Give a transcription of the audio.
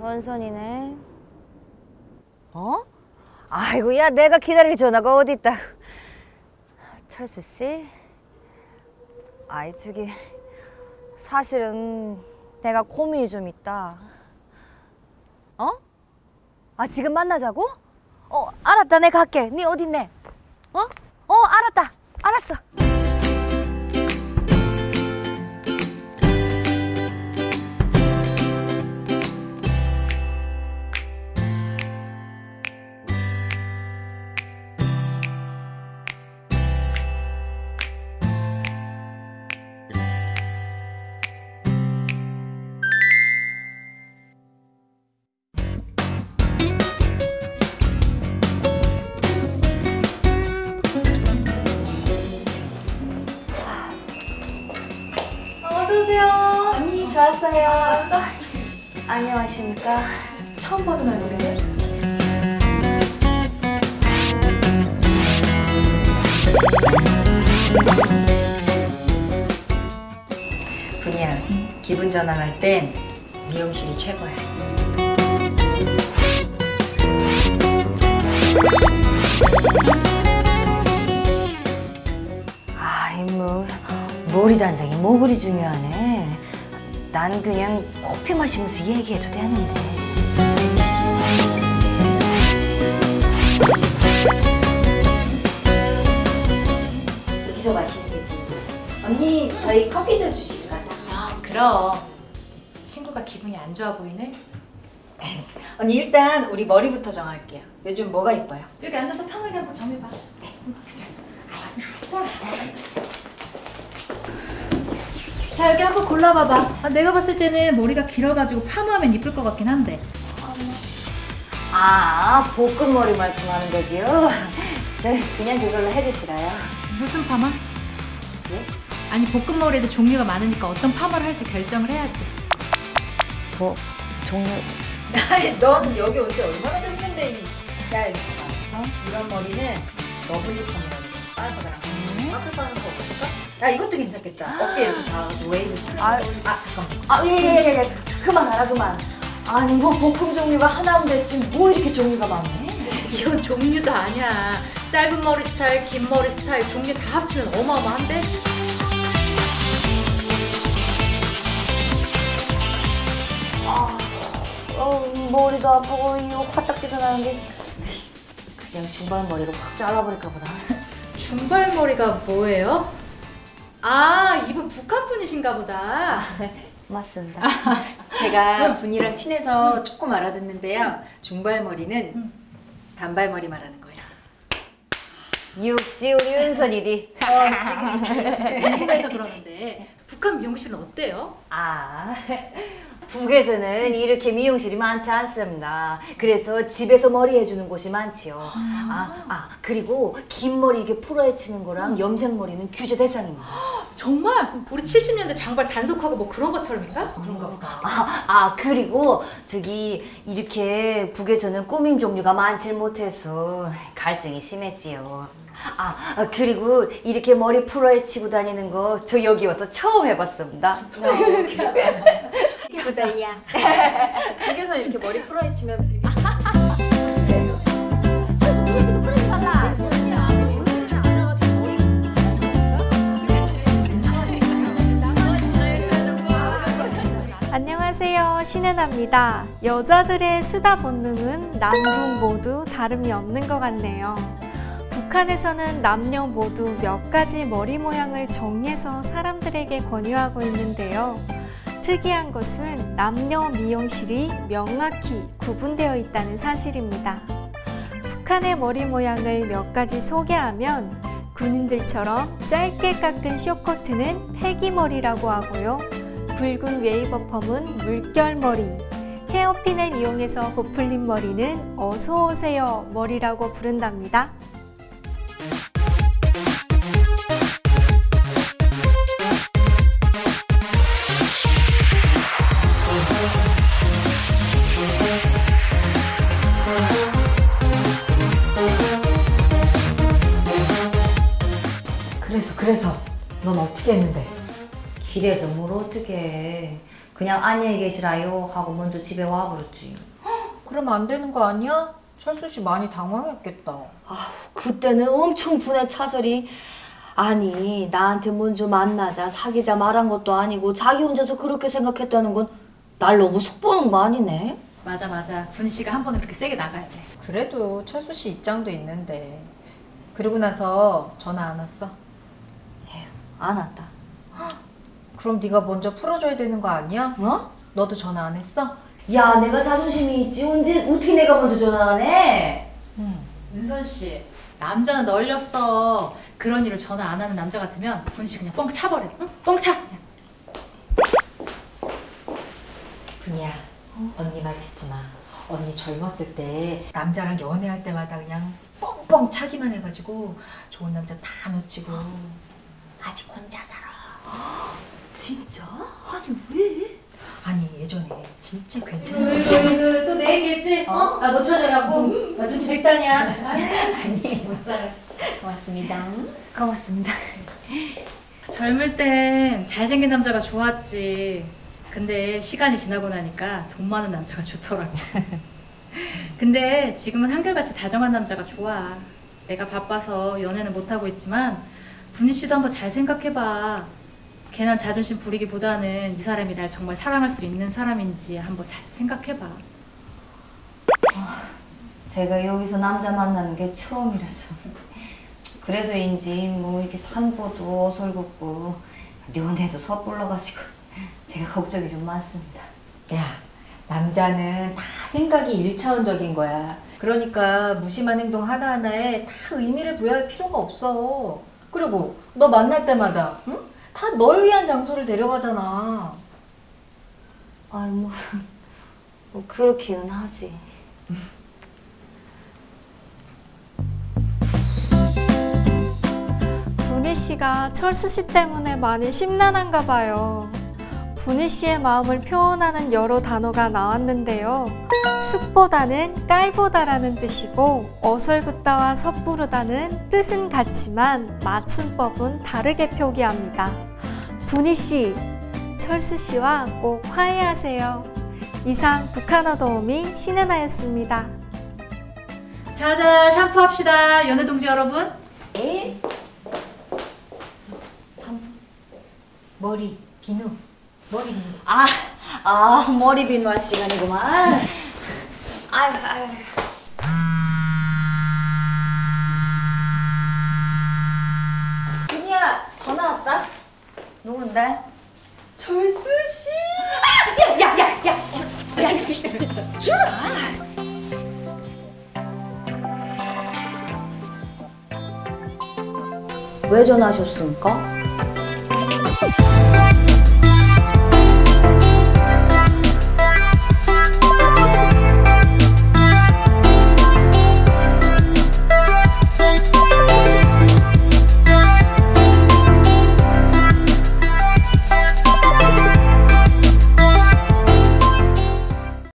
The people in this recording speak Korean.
원선이네. 어? 아이고 야 내가 기다릴 전화가 어디 있다. 철수 씨. 아이 저기 사실은 내가 고민이 좀 있다. 어? 아 지금 만나자고? 어 알았다 내가 갈게. 네 어디 있네? 어? 어 알았다. 알았어. 좋았어요. 안녕하십니까? 처음 보는 얼굴이네. 분이야 기분 전환할 땐 미용실이 최고야 아이 뭐 머리 단장이 뭐 그리 중요하네. 난 그냥 커피 마시면서 얘기해도 되는데. 여기서 마시는 거지 언니 저희 커피도 주시고 가자 아, 그럼. 친구가 기분이 안 좋아 보이네. 언니 일단 우리 머리부터 정할게요 요즘 뭐가 이뻐요? 여기 앉아서 평을 갖고 정해봐. 자 여기 한번 골라봐봐. 아, 내가 봤을 때는 머리가 길어가지고 파마하면 이쁠 것 같긴 한데. 아 볶음머리 말씀하는 거지요? 저 그냥 그걸로 해주시라요. 무슨 파마? 예? 아니 볶음머리에도 종류가 많으니까 어떤 파마를 할지 결정을 해야지. 뭐 종류 아니 넌 여기 온 지 얼마나 됐는데 이... 야 이거 봐봐 어? 이런 머리는 러블리 펌이라고 빨아보다랑 빠글 빠는 거 없을까? 야 이것도 괜찮겠다 어깨 이렇게 다 웨이브처럼 아, 아 잠깐만 아 예예예 그만하라 그만. 아니 뭐 볶음 종류가 하나인데 지금 뭐 이렇게 종류가 많네? 이건 종류도 아니야. 짧은 머리 스타일, 긴 머리 스타일 종류 다 합치면 어마어마한데? 아, 어, 머리도 아프고 이 화딱지근하는 게 그냥 중반 머리로 확 잘라버릴까 보다. 중발 머리가 뭐예요? 아, 이분 북한 분이신가 보다. 맞습니다. 제가 분이랑 친해서 조금 알아듣는데요 중발머리는 단발머리 말하는 거예요 역시 우리 은선이디. 궁금해서 그러는데 북한 미용실은 어때요? 아, 북에서는 이렇게 미용실이 많지 않습니다. 그래서 집에서 머리 해주는 곳이 많지요. 아, 아 그리고 긴 머리 이렇게 풀어헤치는 거랑 염색 머리는 규제 대상입니다. 정말 우리 70년대 장발 단속하고 뭐 그런 것처럼인가? 그런가 보다 아, 아 그리고 저기 이렇게 북에서는 꾸밈 종류가 많지 못해서 갈증이 심했지요. 아, 아, 그리고 이렇게 머리 풀어헤치고 다니는 거 저 여기 와서 처음 해봤습니다. 기쁘다야 북에서 이렇게 머리 풀어헤치면 되게 안녕하세요. 신혜나입니다. 여자들의 수다 본능은 남북 모두 다름이 없는 것 같네요. 북한에서는 남녀 모두 몇 가지 머리 모양을 정해서 사람들에게 권유하고 있는데요. 특이한 것은 남녀 미용실이 명확히 구분되어 있다는 사실입니다. 북한의 머리 모양을 몇 가지 소개하면 군인들처럼 짧게 깎은 쇼커트는 패기머리라고 하고요. 붉은 웨이버 펌은 물결머리, 헤어핀을 이용해서 부풀린 머리는 어서오세요 머리라고 부른답니다. 어떻게 했는데? 길에서 뭘 어떻게 해? 그냥 안녕히 계시라요 하고 먼저 집에 와버렸지. 그러면 안 되는 거 아니야? 철수 씨 많이 당황했겠다. 그때는 엄청 분해 차설이 아니 나한테 먼저 만나자 사귀자 말한 것도 아니고 자기 혼자서 그렇게 생각했다는 건 날 너무 속 보는 거 아니네? 맞아 맞아. 분희 씨가 한 번은 그렇게 세게 나가야 돼. 그래도 철수 씨 입장도 있는데. 그러고 나서 전화 안 왔어? 안 왔다. 그럼 네가 먼저 풀어줘야 되는 거 아니야? 어? 너도 전화 안 했어? 야 내가 자존심이 있지 언제 어떻게 내가 먼저 전화를 해? 응. 은선 씨, 남자는 널렸어. 그런 일을 전화 안 하는 남자 같으면 분희 씨 그냥 뻥 차버려. 응? 뻥 차. 그냥. 분이야, 언니 말 듣지 마. 언니 젊었을 때 남자랑 연애할 때마다 그냥 뻥뻥 차기만 해가지고 좋은 남자 다 놓치고 아직 혼자 살아. 진짜? 아니 왜? 아니 예전에 진짜 그, 괜찮은 그, 또내 얘기했지? 어? 나 노처녀라고? 나 눈치 백단이야. 진짜 못 살아 진짜. 고맙습니다. 고맙습니다. 젊을 땐 잘생긴 남자가 좋았지. 근데 시간이 지나고 나니까 돈 많은 남자가 좋더라고. 근데 지금은 한결같이 다정한 남자가 좋아. 내가 바빠서 연애는 못하고 있지만 분희 씨도 한번 잘 생각해봐. 괜한 자존심 부리기보다는 이 사람이 날 정말 사랑할 수 있는 사람인지 한번 잘 생각해봐. 제가 여기서 남자 만나는 게 처음이라서 그래서인지 뭐 이렇게 산보도 어설굽고 연애도 섣불러가지고 제가 걱정이 좀 많습니다. 야, 남자는 다 생각이 일차원적인 거야. 그러니까 무심한 행동 하나하나에 다 의미를 부여할 필요가 없어. 그리고 너 만날 때마다 응? 다 널 위한 장소를 데려가잖아. 아이 뭐, 뭐 그렇기는 하지. 분희 씨가 철수 씨 때문에 많이 심란한가 봐요. 분희 씨의 마음을 표현하는 여러 단어가 나왔는데요. 쑥보다는 깔보다라는 뜻이고 어설긋다와 섣부르다는 뜻은 같지만 맞춤법은 다르게 표기합니다. 분희 씨, 철수 씨와 꼭 화해하세요. 이상 북한어 도우미 신은아였습니다. 자자 샴푸합시다 연애 동지 여러분. 에? 3분? 머리, 비누, 머리 비누. 아, 아 머리 비누할 시간이구만. 아유, 아유. 비니야, 전화 왔다. 누군데? 철수 씨. 야, 야, 야, 야, 저, 야, 야, 주라. 왜 전화하셨습니까?